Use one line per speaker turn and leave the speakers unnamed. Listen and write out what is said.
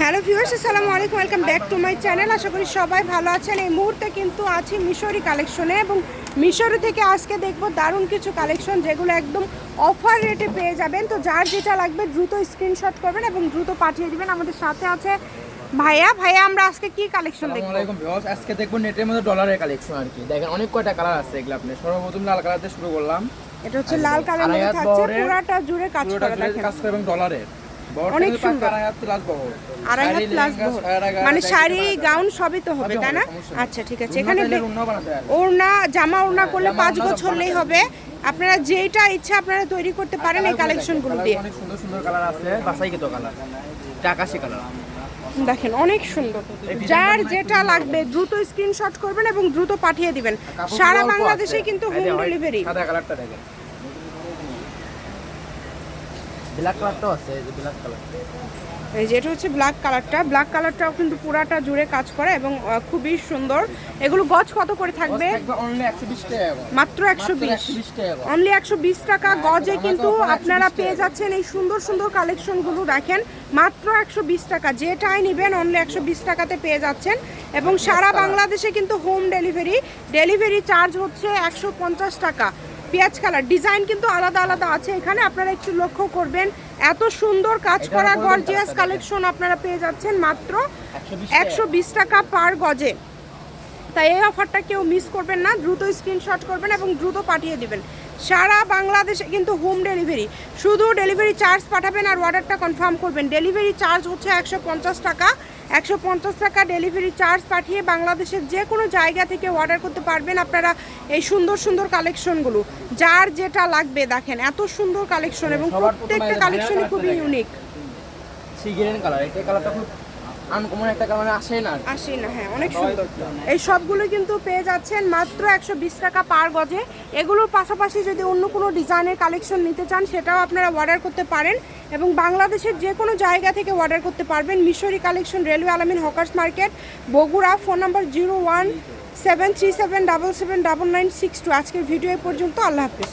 Hello viewers আসসালামু আলাইকুম welcome back to my channel. আশা করি সবাই ভালো আছেন। এই মুহূর্তে কিন্তু আছি মিশরি কালেকশনে এবং মিশরি থেকে আজকে দেখব দারুণ কিছু কালেকশন যেগুলো একদম অফার রেটে পেয়ে যাবেন। তো যার যেটা লাগবে দ্রুত স্ক্রিনশট করবেন এবং দ্রুত পাঠিয়ে দিবেন। আমাদের সাথে আছে ভাইয়া। ভাইয়া আমরা আজকে কি কালেকশন দেখব?
আসসালামাইকুম ভিউয়ার্স আজকে দেখব নেটের মধ্যে ডলারের কালেকশন আর কি। দেখেন অনেক কয়টা কালার আছে এগুলো আপনি। সর্বপ্রথম লাল কালার দিয়ে শুরু করলাম।
এটা হচ্ছে লাল কালার মধ্যে থাকছে পুরাটা জুড়ে কাজ করা দেখেন।
কাজ করে এবং ডলারের।
অনেক সুন্দর।
আড়াই হাত প্লাস
মানে শাড়ি গাউন সবই তো হবে তাই না। আচ্ছা ঠিক আছে। এখানে। ওড়না জামা ওড়না করলে পাঁচ
ওড়না
বছর হলেই হবে। আপনারা যেটা ইচ্ছা আপনারা তৈরি করতে পারেন এই কালেকশনগুলো দিয়ে।
অনেক সুন্দর সুন্দর কালার আছে বাসাইকৃত কালার আকাশি কালার
দেখেন অনেক সুন্দর। যার যেটা লাগবে দ্রুত স্ক্রিনশট করবেন এবং দ্রুত পাঠিয়ে দিবেন। সারা বাংলাদেশে কিন্তু হোম ডেলিভারি
সাদা কালারটা দেখেন। ব্ল্যাক কালারটাও আছে এই যে ব্ল্যাক কালার
এই যে এটা হচ্ছে ব্ল্যাক কালারটা ব্ল্যাক কালারটাও কিন্তু পুরাটা জুড়ে কাজ করে এবং খুবই সুন্দর। এগুলো গজ কত করে থাকবে?
অনলি 120 টাকা
মাত্র একশো বিশ।
120 টাকা
অনলি একশো বিশ টাকা গজে কিন্তু আপনারা পেয়ে যাচ্ছেন এই সুন্দর সুন্দর কালেকশনগুলো দেখেন। মাত্র একশো বিশ টাকা। যেটাই নেবেন অনলি একশো বিশ টাকাতে পেয়ে যাচ্ছেন। এবং সারা বাংলাদেশে কিন্তু হোম ডেলিভারি ডেলিভারি চার্জ হচ্ছে একশো পঞ্চাশ টাকা। পেঁয়াজ কালার। ডিজাইন কিন্তু আলাদা আলাদা আছে এখানে। আপনারা একটু লক্ষ্য করবেন এত সুন্দর কাজ করা গর্জিয়াস কালেকশন আপনারা পেয়ে যাচ্ছেন মাত্র একশো বিশ টাকা পার গজে। তাই এই অফারটা কেউ মিস করবেন না দ্রুত স্ক্রিনশট করবেন এবং দ্রুত পাঠিয়ে দিবেন। সারা বাংলাদেশে কিন্তু হোম ডেলিভারি। শুধু ডেলিভারি চার্জ পাঠাবেন আর অর্ডারটা কনফার্ম করবেন। ডেলিভারি চার্জ হচ্ছে একশো পঞ্চাশ টাকা। একশো পঞ্চাশ টাকা ডেলিভারি চার্জ পাঠিয়ে বাংলাদেশের যে কোনো জায়গা থেকে অর্ডার করতে পারবেন আপনারা এই সুন্দর সুন্দর কালেকশনগুলো। যার যেটা লাগবে দেখেন এত সুন্দর কালেকশন এবং প্রত্যেকটা
এই
কালেকশনই খুবই ইউনিক
সি গ্রিন কালার এটা কালারটা খুব আনকমন একটা মানে আসে না।
আসি না হ্যাঁ অনেক সুন্দর। এই সবগুলো কিন্তু পেয়ে যাচ্ছেন মাত্র একশো বিশ টাকা পার গজে। এগুলোর পাশাপাশি যদি অন্য কোনো ডিজাইনের কালেকশন নিতে চান সেটাও আপনারা অর্ডার করতে পারেন এবং বাংলাদেশের যে কোনো জায়গা থেকে অর্ডার করতে পারবেন Mishri collection railway Alamin hawkers market Bogura phone number zero one seven three seven double seven double nine six two. আজকের ভিডিও পর্যন্ত আল্লাহ হাফিজ।